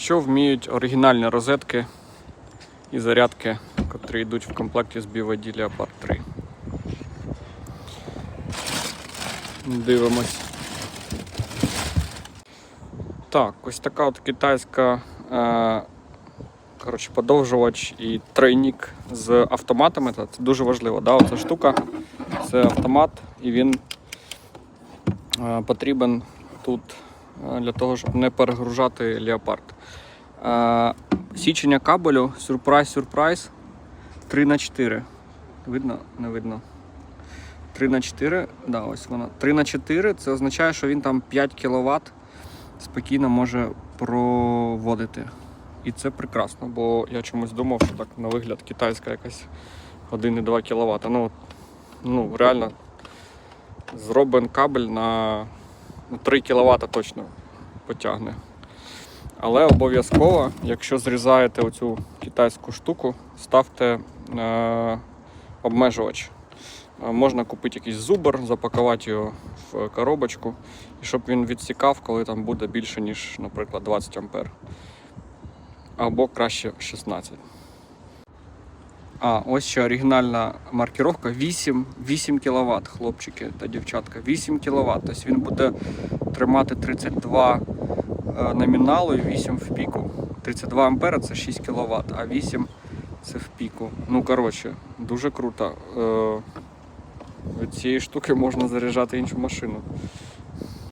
Що вміють оригінальні розетки і зарядки, котрі йдуть в комплекті з BYD Leopard 3. Дивимось. Так, ось така от китайська е, коротше, подовжувач і тройник з автоматами. Це дуже важливо. Да? Оця штука це автомат, і він е, потрібен тут для того, щоб не перегружати леопард. Е, січення кабелю, сюрприз, сюрприз 3 на 4 Видно? Не видно. 3 на 4 да, ось вона. 3 на 4 це означає, що він там 5 кВт спокійно може проводити. І це прекрасно, бо я чомусь думав, що так на вигляд китайська якась 1,2 кВт. Ну, ну реально зроблений кабель на 3 кВт точно потягне. Але обов'язково, якщо зрізаєте оцю китайську штуку, ставте е, обмежувач. Е, Можна купити якийсь зубр, запакувати його в коробочку, і щоб він відсікав, коли там буде більше, ніж, наприклад, 20 А. Або краще 16. А, ось ще оригінальна маркіровка 8, 8 кВт, хлопчики та дівчатка. 8 кВт. Тобто він буде тримати 32 е, номіналу і 8 в піку. 32 ампера це 6 кВт, а 8 це в піку. Ну, коротше, дуже круто. Е, від цієї штуки можна заряджати іншу машину.